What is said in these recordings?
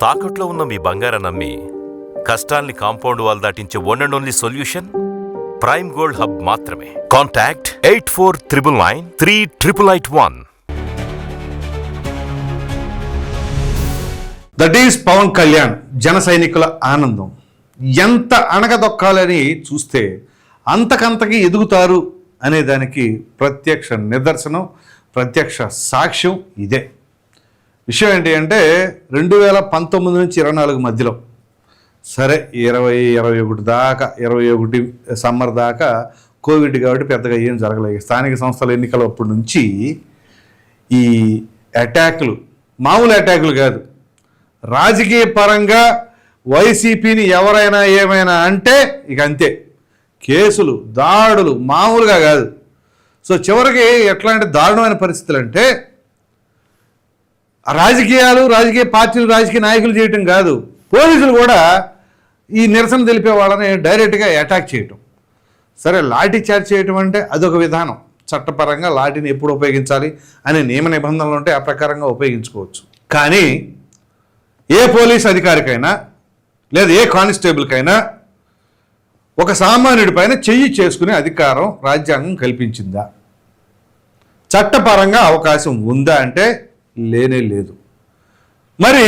తాకట్లో ఉన్న మీ బంగారం నమ్మి కష్టాల్ని compound wall దాటించే one and only solution prime gold hub మాత్రమే. Contact eight four triple nine three triple eight one that is Pawan Kalyan జన సైనికుల ఆనందం ఎంత అణగదొక్కాలని చూస్తే అంతకంతకి ఎదుగుతారు అనే దానికి ప్రత్యక్ష నిదర్శనం ప్రత్యక్ష సాక్ష్యం ఇదే విషయం ఏంటి అంటే రెండు వేల పంతొమ్మిది నుంచి ఇరవై నాలుగు మధ్యలో. సరే ఇరవై ఇరవై ఒకటి దాకా ఇరవై ఒకటి సమ్మర్ దాకా కోవిడ్ కాబట్టి పెద్దగా ఏం జరగలేదు. స్థానిక సంస్థల ఎన్నికల అప్పటి నుంచి ఈ అటాకులు మామూలు అటాకులు కాదు. రాజకీయ పరంగా వైసీపీని ఎవరైనా ఏమైనా అంటే ఇక అంతే. కేసులు దాడులు మామూలుగా కాదు. సో చివరికి ఎట్లాంటి దారుణమైన పరిస్థితులు అంటే రాజకీయాలు రాజకీయ పార్టీలు రాజకీయ నాయకులు చేయటం కాదు. పోలీసులు కూడా ఈ నిరసన తెలిపే వాళ్ళని డైరెక్ట్గా అటాక్ చేయటం. సరే లాఠీ చార్జ్ చేయటం అంటే అదొక విధానం. చట్టపరంగా లాఠీని ఎప్పుడు ఉపయోగించాలి అనే నియమ నిబంధనలు ఉంటే ఆ ప్రకారంగా ఉపయోగించుకోవచ్చు. కానీ ఏ పోలీస్ అధికారికైనా లేదా ఏ కానిస్టేబుల్కైనా ఒక సామాన్యుడి పైన చెయ్యి చేసుకునే అధికారం రాజ్యాంగం కల్పించిందా? చట్టపరంగా అవకాశం ఉందా అంటే లేనే లేదు. మరి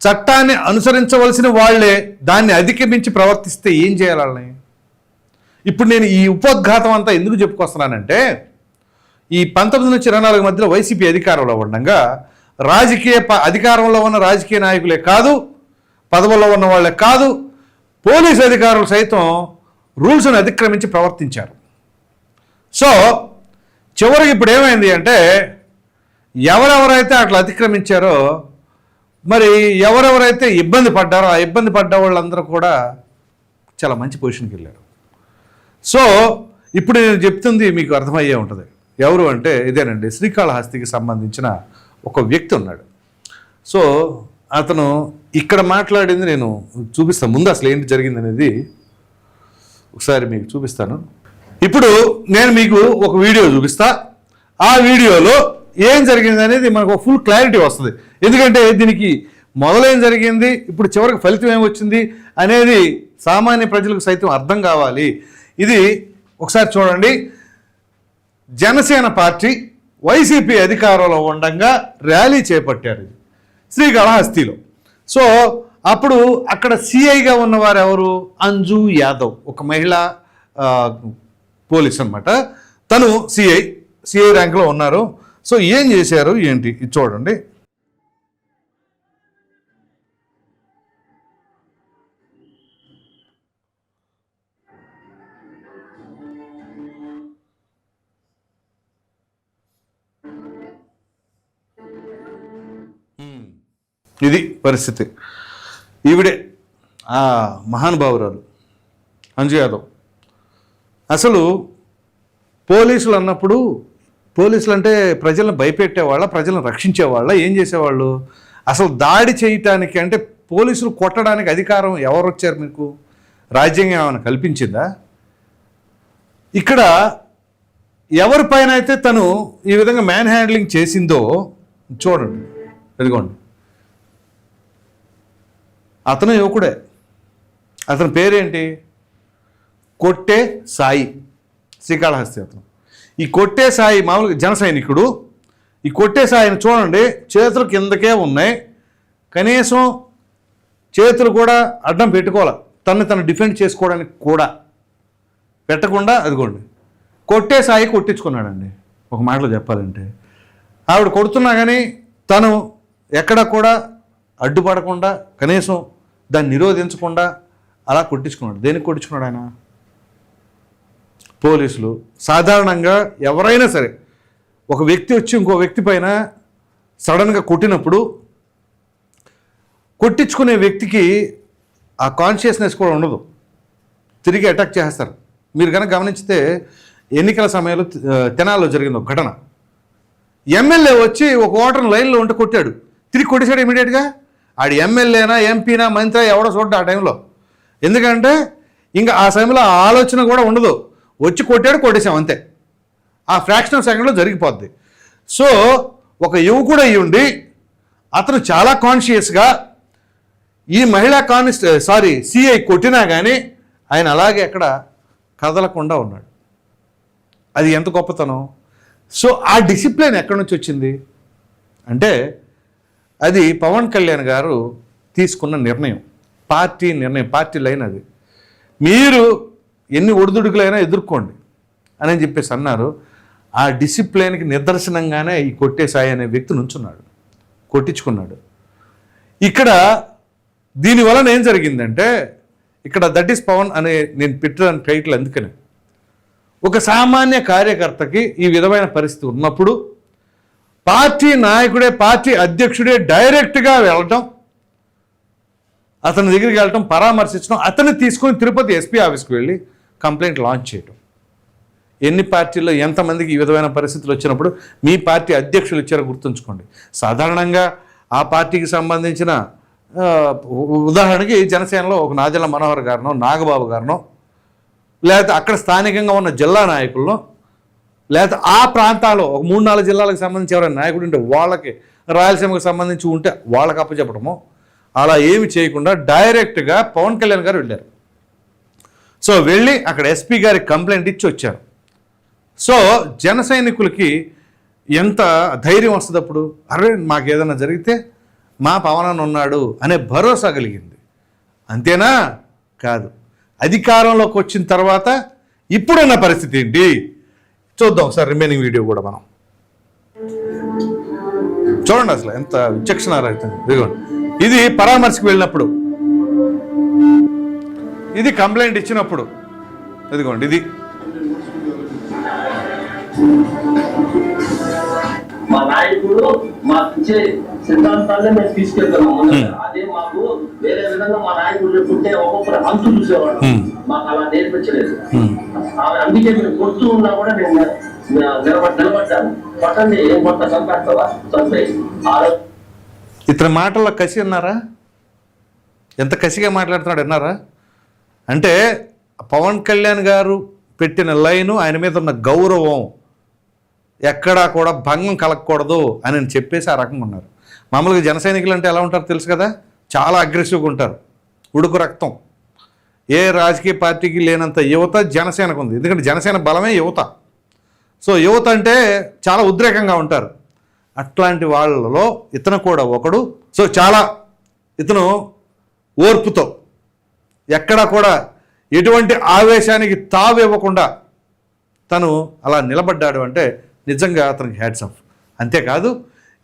చట్టాన్ని అనుసరించవలసిన వాళ్ళే దాన్ని అధిగమించి ప్రవర్తిస్తే ఏం చేయాలి వాళ్ళని? ఇప్పుడు నేను ఈ ఉపోద్ఘాతం అంతా ఎందుకు చెప్పుకొస్తున్నానంటే ఈ పంతొమ్మిది నుంచి ఇరవై నాలుగు మధ్యలో వైసీపీ అధికారంలో ఉండగా రాజకీయ ప- అధికారంలో ఉన్న రాజకీయ నాయకులే కాదు పదవుల్లో ఉన్న వాళ్ళే కాదు పోలీసు అధికారులు సైతం రూల్స్ను అతిక్రమించి ప్రవర్తించారు. సో చివరికి ఇప్పుడు ఏమైంది అంటే ఎవరెవరైతే అట్లా అతిక్రమించారో మరి ఎవరెవరైతే ఇబ్బంది పడ్డారో ఆ ఇబ్బంది పడ్డ వాళ్ళందరూ కూడా చాలా మంచి పొజిషన్కి వెళ్ళారు. సో ఇప్పుడు నేను చెప్తుంది మీకు అర్థమయ్యే ఉంటుంది. ఎవరు అంటే ఇదేనండి శ్రీకాళహస్తికి సంబంధించిన ఒక వ్యక్తి ఉన్నాడు. సో అతను ఇక్కడ మాట్లాడింది నేను చూపిస్తాను ముందు అసలు ఏంటి జరిగింది అనేది ఒకసారి మీకు చూపిస్తాను. ఇప్పుడు నేను మీకు ఒక వీడియో చూపిస్తా. ఆ వీడియోలో ఏం జరిగింది అనేది మనకు ఫుల్ క్లారిటీ వస్తుంది. ఎందుకంటే దీనికి మొదలేం జరిగింది ఇప్పుడు చివరికి ఫలితం ఏమొచ్చింది అనేది సామాన్య ప్రజలకు సైతం అర్థం కావాలి. ఇది ఒకసారి చూడండి. జనసేన పార్టీ వైసీపీ అధికారంలో ఉండగా ర్యాలీ చేపట్టారు ఇది. శ్రీకాళహస్తిలో సో అప్పుడు అక్కడ సిఐగా ఉన్నవారు ఎవరు? అంజు యాదవ్ ఒక మహిళా పోలీస్ అన్నమాట. తను సిఐ సిఐ ర్యాంక్లో ఉన్నారు. సో ఏం చేశారు? ఏంటి? ఇది చూడండి. ఇది పరిస్థితి. ఈవిడే ఆ మహానుభావురాలు అంజు యాదవ్. అసలు పోలీసులు అన్నప్పుడు పోలీసులు అంటే ప్రజలను భయపెట్టేవాళ్ళ ప్రజలను రక్షించేవాళ్ళ ఏం చేసేవాళ్ళు? అసలు దాడి చేయటానికి అంటే పోలీసులు కొట్టడానికి అధికారం ఎవరు వచ్చారు మీకు? రాజ్యాంగం ఏమైనా కల్పించిందా? ఇక్కడ ఎవరిపైన అయితే తను ఈ విధంగా మ్యాన్ హ్యాండ్లింగ్ చేసిందో చూడండి ఇదిగోండి. అతను యువకుడే. అతని పేరేంటి? కొట్టే సాయి. శ్రీకాళహస్తి అతను. ఈ కొట్టే సాయి మామూలుగా జన సైనికుడు ఈ కొట్టే సాయిని చూడండి చేతులు కిందకే ఉన్నాయి. కనీసం చేతులు కూడా అడ్డం పెట్టుకోవాలి. తను తను డిఫెండ్ చేసుకోవడానికి కూడా. పెట్టకుండా అదిగోండి. కొట్టే సాయి కొట్టించుకున్నాడండి. ఒక మాటలో చెప్పాలంటే. ఆవిడ కొడుతున్నా కానీ తను ఎక్కడ కూడా అడ్డుపడకుండా కనీసం దాన్ని నిరోధించకుండా అలా కొట్టించుకున్నాడు. దేనికి కొట్టించుకున్నాడు ఆయన? పోలీసులు సాధారణంగా ఎవరైనా సరే ఒక వ్యక్తి వచ్చి ఇంకో వ్యక్తి పైన సడన్గా కొట్టినప్పుడు కొట్టించుకునే వ్యక్తికి ఆ కాన్షియస్నెస్ కూడా ఉండదు. తిరిగి అటాక్ చేస్తారు మీరు కనుక గమనించితే ఎన్నికల సమయంలో తెనాల్లో జరిగిన ఒక ఘటన. ఎమ్మెల్యే వచ్చి ఒక ఓటర్ లైన్లో ఉంటే కొట్టాడు. తిరిగి కొట్టేశాడు ఇమీడియట్గా ఆడు ఎమ్మెల్యేనా ఎంపీనా మంత్రి ఎవడో చూడ్డా ఆ టైంలో. ఎందుకంటే ఇంకా ఆ సమయంలో ఆ ఆలోచన కూడా ఉండదు. వచ్చి కొట్టాడు కొట్టేసాం అంతే. ఆ ఫ్రాక్షన్ ఆఫ్ సెకండ్లో జరిగిపోద్ది. సో ఒక యువకుడు అయి ఉండి అతను చాలా కాన్షియస్గా ఈ మహిళా కానిస్ట్ సారీ సిఐ కొట్టినా కానీ ఆయన అలాగే అక్కడ కదలకుండా ఉన్నాడు. అది ఎంత గొప్పతనం? సో ఆ డిసిప్లిన్ ఎక్కడి నుంచి వచ్చింది? అంటే అది పవన్ కళ్యాణ్ గారు తీసుకున్న నిర్ణయం. పార్టీ నిర్ణయం పార్టీ లైన్ అది. మీరు ఎన్ని ఒడిదుడుకులైనా ఎదుర్కోండి అని చెప్పేసి అన్నారు. ఆ డిసిప్లిన్కి నిదర్శనంగానే ఈ కొట్టే సాయి అనే వ్యక్తి నుంచున్నాడు కొట్టించుకున్నాడు. ఇక్కడ దీనివలన ఏం జరిగిందంటే ఇక్కడ దట్ ఈస్ పవన్ అనే నేను పెట్టడానికి టైటిల్ అందుకనే. ఒక సామాన్య కార్యకర్తకి ఈ విధమైన పరిస్థితి ఉన్నప్పుడు పార్టీ నాయకుడే పార్టీ అధ్యక్షుడే డైరెక్ట్గా వెళ్ళటం అతని దగ్గరికి వెళ్ళటం పరామర్శించడం అతన్ని తీసుకొని తిరుపతి ఎస్పీ ఆఫీస్కి వెళ్ళి కంప్లైంట్ లాంచ్ చేయటం. ఎన్ని పార్టీల్లో ఎంతమందికి ఈ విధమైన పరిస్థితులు వచ్చినప్పుడు మీ పార్టీ అధ్యక్షులు ఇచ్చారో గుర్తుంచుకోండి. సాధారణంగా ఆ పార్టీకి సంబంధించిన ఉదాహరణకి జనసేనలో ఒక నాజల మనోహర్ గారినో నాగబాబు గారినో లేకపోతే అక్కడ స్థానికంగా ఉన్న జిల్లా నాయకులను లేకపోతే ఆ ప్రాంతాల్లో ఒక మూడు నాలుగు జిల్లాలకు సంబంధించి ఎవరైనా నాయకుడు ఉంటే వాళ్ళకి రాయలసీమకు సంబంధించి ఉంటే వాళ్ళకి అప్పచెప్పడము అలా ఏమి చేయకుండా డైరెక్ట్గా పవన్ కళ్యాణ్ గారు వెళ్ళారు. సో వెళ్ళి అక్కడ ఎస్పీ గారికి కంప్లైంట్ ఇచ్చి వచ్చారు. సో జన సైనికులకి ఎంత ధైర్యం వస్తుంది అప్పుడు? అరే మాకు ఏదైనా జరిగితే మా పవనన్ ఉన్నాడు అనే భరోసా కలిగింది. అంతేనా? కాదు. అధికారంలోకి వచ్చిన తర్వాత ఇప్పుడున్న పరిస్థితి ఏంటి? చూద్దాం సార్ రిమైనింగ్ వీడియో కూడా మనం. చూడండి అసలు ఎంత విచక్షణారహితం ఇదిగోండి. ఇది పరామర్శకు వెళ్ళినప్పుడు ఇది కంప్లైంట్ ఇచ్చినప్పుడు. ఇదిగోండి ఇది. మా నాయకుడు మాకు ఇచ్చే సిద్ధాంతాలే మేము తీసుకెళ్తున్నాం. ముందుకు. అదే మాకు వేరే విధంగా మా నాయకుడు చెప్పుకుంటే ఒక్కొక్కరు అంతు చూసేవాడు. మాకు అలా నేర్పించలేదు. అందుకే మీరు కొడుతూ ఉన్నా కూడా నేను నిలబడి నిలబడ్డాను పట్టండి ఏం ఆరో ఇతని మాటల్లో కసి అన్నారా? ఎంత కసిగా మాట్లాడుతున్నాడు అన్నారా అంటే పవన్ కళ్యాణ్ గారు పెట్టిన లైను ఆయన మీద ఉన్న గౌరవం ఎక్కడా కూడా భంగం కలగకూడదు అని చెప్పేసి ఆ రకంగా ఉన్నారు. మామూలుగా జన సైనికులు అంటే ఎలా ఉంటారు తెలుసు కదా? చాలా అగ్రెసివ్గా ఉంటారు. ఉడుకు రక్తం. ఏ రాజకీయ పార్టీకి లేనంత యువత జనసేనకు ఉంది. ఎందుకంటే జనసేన బలమే యువత. సో యువత అంటే చాలా ఉద్రేకంగా ఉంటారు. అట్లాంటి వాళ్ళలో ఇతను కూడా ఒకడు. సో చాలా ఇతను ఓర్పుతో ఎక్కడా కూడా ఎటువంటి ఆవేశానికి తావు ఇవ్వకుండా తను అలా నిలబడ్డాడు అంటే నిజంగా అతనికి హ్యాట్స్ ఆఫ్. అంతేకాదు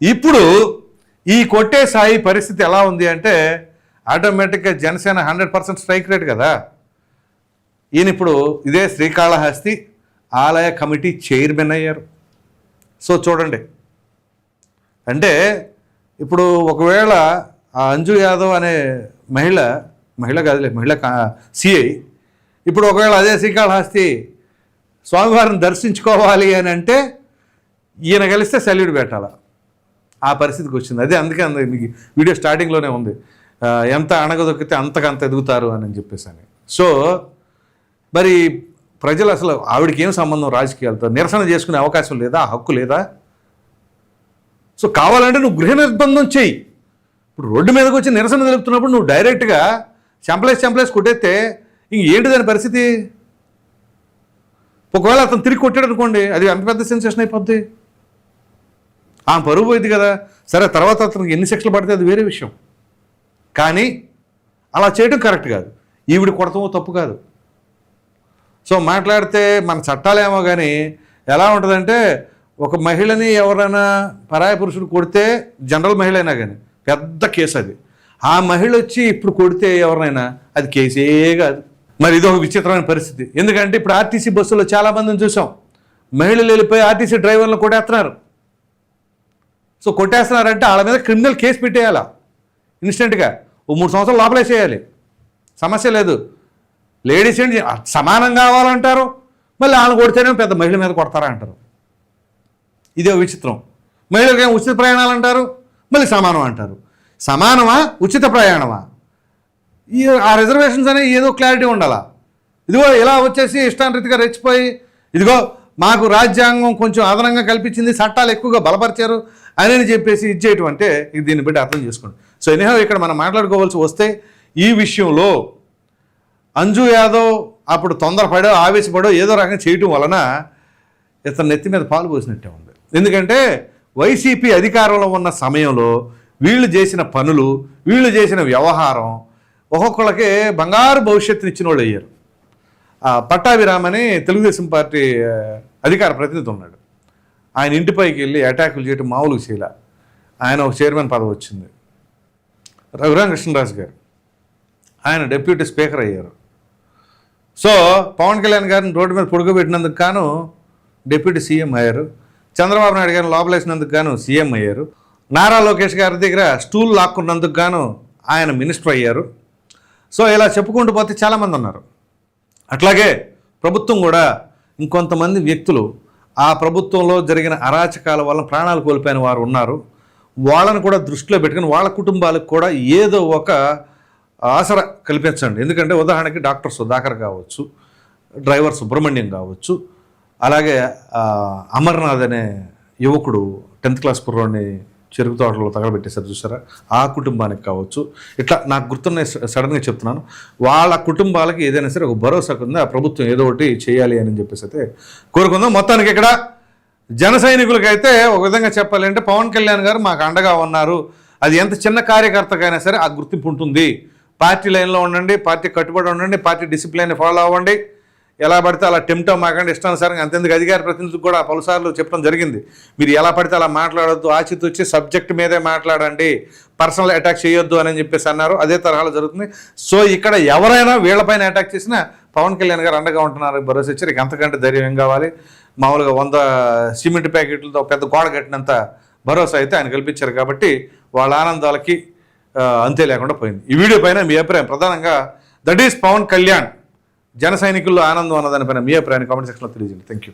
ఇప్పుడు ఈ కొట్టే సాయి పరిస్థితి ఎలా ఉంది అంటే ఆటోమేటిక్గా Janasena hundred percent strike rate కదా. ఈయన ఇప్పుడు ఇదే శ్రీకాళహస్తి ఆలయ కమిటీ చైర్మన్ అయ్యారు. సో చూడండి. అంటే ఇప్పుడు ఒకవేళ ఆ అంజు యాదవ్ అనే మహిళ మహిళ కాదులే మహిళ సిఐ ఇప్పుడు ఒకవేళ అదే శ్రీకాళహస్తి స్వామివారిని దర్శించుకోవాలి అని అంటే ఈయన కలిస్తే సెల్యూట్ పెట్టాల? ఆ పరిస్థితికి వచ్చింది. అదే అందుకే అంద మీకు వీడియో స్టార్టింగ్లోనే ఉంది. ఎంత అణగదొక్కితే అంతకంత ఎదుగుతారు అని చెప్పేసి అని సో మరి ప్రజలు అసలు ఆవిడకి ఏం సంబంధం రాజకీయాలతో? నిరసన చేసుకునే అవకాశం లేదా? హక్కు లేదా? సో కావాలంటే నువ్వు గృహ నిర్బంధం చెయ్యి ఇప్పుడు రోడ్డు మీదకి వచ్చి నిరసన తెలుపుతున్నప్పుడు నువ్వు డైరెక్ట్గా చెంపలేసి చెంపలేసి కొట్టేస్తే ఇంక ఏంటి దాని పరిస్థితి? ఒకవేళ అతను తిరిగి కొట్టాడు అనుకోండి అది ఎంత పెద్ద సెన్సేషన్ అయిపోద్ది? ఆమె పరువు పోయింది కదా. సరే తర్వాత అతనికి ఎన్ని శిక్షలు పడితే అది వేరే విషయం. కానీ అలా చేయడం కరెక్ట్ కాదు. ఈవిడ కొడతామో తప్పు కాదు. సో మాట్లాడితే మన చట్టాలేమో కానీ ఎలా ఉంటుందంటే ఒక మహిళని ఎవరైనా పరాయ పురుషుడు కొడితే జనరల్ మహిళ అయినా కానీ పెద్ద కేసు అది. ఆ మహిళ వచ్చి ఇప్పుడు కొడితే ఎవరినైనా? అది కేసే కాదు. మరి ఇది ఒక విచిత్రమైన పరిస్థితి. ఎందుకంటే ఇప్పుడు ఆర్టీసీ బస్సులో చాలా మందిని చూసాం. మహిళలు వెళ్ళిపోయి ఆర్టీసీ డ్రైవర్లను కొట్టేస్తున్నారు. సో కొట్టేస్తున్నారంటే వాళ్ళ మీద క్రిమినల్ కేసు పెట్టేయాలా? ఇన్స్టెంట్గా. ఓ మూడు సంవత్సరాలు లోపలేసేయాలి. సమస్య లేదు. లేడీస్ ఏంటి? సమానం కావాలంటారు. మళ్ళీ వాళ్ళని కొడితేనే పెద్ద మహిళ మీద కొడతారా అంటారు. ఇదే విచిత్రం. మహిళలకి ఉచిత ప్రయాణాలు అంటారు? మళ్ళీ సమానం అంటారు. సమానమా? ఉచిత ప్రయాణమా? ఈ ఆ రిజర్వేషన్స్ అనేవి ఏదో క్లారిటీ ఉండాలా? ఇదిగో ఇలా వచ్చేసి ఇష్టానరీతిగా రెచ్చిపోయి ఇదిగో మాకు రాజ్యాంగం కొంచెం అదనంగా కల్పించింది చట్టాలు ఎక్కువగా బలపరిచారు అని చెప్పేసి ఇచ్చేయటం అంటే ఇది దీన్ని బట్టి అర్థం చేసుకోండి. సో ఎనీహౌ ఇక్కడ మనం మాట్లాడుకోవాల్సి వస్తే ఈ విషయంలో అంజు యాదవ్ అప్పుడు తొందరపడో ఆవేశపడో ఏదో రకంగా చేయటం వలన ఇతను నెత్తి మీద పాలు పోసినట్టే ఉంది. ఎందుకంటే వైసీపీ అధికారంలో ఉన్న సమయంలో వీళ్ళు చేసిన పనులు వీళ్ళు చేసిన వ్యవహారం ఒక్కొక్కళ్ళకే బంగారు భవిష్యత్తుని ఇచ్చిన వాళ్ళు అయ్యారు. పట్టాభిరామని తెలుగుదేశం పార్టీ అధికార ప్రతినిధి ఉన్నాడు. ఆయన ఇంటిపైకి వెళ్ళి అటాకులు చేయడం మామూలు శీల ఆయన ఒక చైర్మన్ పదవి వచ్చింది. రఘురామ కృష్ణరాజు గారు ఆయన డెప్యూటీ స్పీకర్ అయ్యారు. సో పవన్ కళ్యాణ్ గారిని రోడ్డు మీద పొడుగుపెట్టినందుకు గాను డెప్యూటీ సీఎం అయ్యారు. చంద్రబాబు నాయుడు గారిని లోపలేసినందుకు గాను సీఎం అయ్యారు. నారా లోకేష్ గారి దగ్గర స్టూల్ లాక్కున్నందుకు గాను ఆయన మినిస్టర్ అయ్యారు. సో ఇలా చెప్పుకుంటూ పోతే చాలామంది ఉన్నారు. అట్లాగే ప్రభుత్వం కూడా ఇంకొంతమంది వ్యక్తులు ఆ ప్రభుత్వంలో జరిగిన అరాచకాల వల్ల ప్రాణాలు కోల్పోయిన వారు ఉన్నారు. వాళ్ళని కూడా దృష్టిలో పెట్టుకుని వాళ్ళ కుటుంబాలకు కూడా ఏదో ఒక ఆసర కల్పించండి. ఎందుకంటే ఉదాహరణకి డాక్టర్ సుధాకర్ కావచ్చు డ్రైవర్ సుబ్రహ్మణ్యం కావచ్చు అలాగే అమర్నాథ్ అనే యువకుడు టెన్త్ క్లాస్ కుర్రోడిని చెరుకు తోటలో తగలబెట్టేశారు చూసారా? ఆ కుటుంబానికి కావచ్చు. ఇట్లా నాకు గుర్తున్న సడన్గా చెప్తున్నాను. వాళ్ళ కుటుంబాలకి ఏదైనా సరే ఒక భరోసా కింద ప్రభుత్వం ఏదో ఒకటి చేయాలి అని చెప్పేసి అయితే కోరుకుందాం. మొత్తానికి ఇక్కడ జన సైనికులకైతే ఒక విధంగా చెప్పాలి అంటే పవన్ కళ్యాణ్ గారు మాకు అండగా ఉన్నారు. అది ఎంత చిన్న కార్యకర్తకైనా సరే ఆ గుర్తింపు ఉంటుంది. పార్టీ లైన్లో ఉండండి పార్టీ కట్టుబడి ఉండండి పార్టీ డిసిప్లిన్ ఫాలో అవ్వండి. ఎలా పడితే అలా టెంప్టో మాకండి ఇష్టానుసారంగా అంతెందుకు అధికార ప్రతినిధులకు కూడా పలుసార్లు చెప్పడం జరిగింది. మీరు ఎలా పడితే అలా మాట్లాడద్దు ఆచిత్ వచ్చి సబ్జెక్ట్ మీదే మాట్లాడండి పర్సనల్ అటాక్ చేయొద్దు అని చెప్పేసి అన్నారు. అదే తరహాలో జరుగుతుంది. సో ఇక్కడ ఎవరైనా వీళ్ళపైన అటాక్ చేసినా పవన్ కళ్యాణ్ గారు అండగా ఉంటున్నారు. భరోసా ఇచ్చారు. ఇక అంతకంటే ధైర్యం ఏం కావాలి. మామూలుగా వంద సిమెంట్ ప్యాకెట్లతో పెద్ద గోడ కట్టినంత భరోసా అయితే ఆయన కల్పించారు కాబట్టి వాళ్ళ ఆనందాలకి అంతే లేకుండా పోయింది. ఈ వీడియో పైన మీ అభిప్రాయం. ప్రధానంగా దట్ ఈస్ పవన్ కళ్యాణ్. జన సైనికుల్లో ఆనందం అన్నదానిపైన మీ అభిప్రాయాన్ని కామెంట్ సెక్షన్లో తెలియజేయండి. Thank you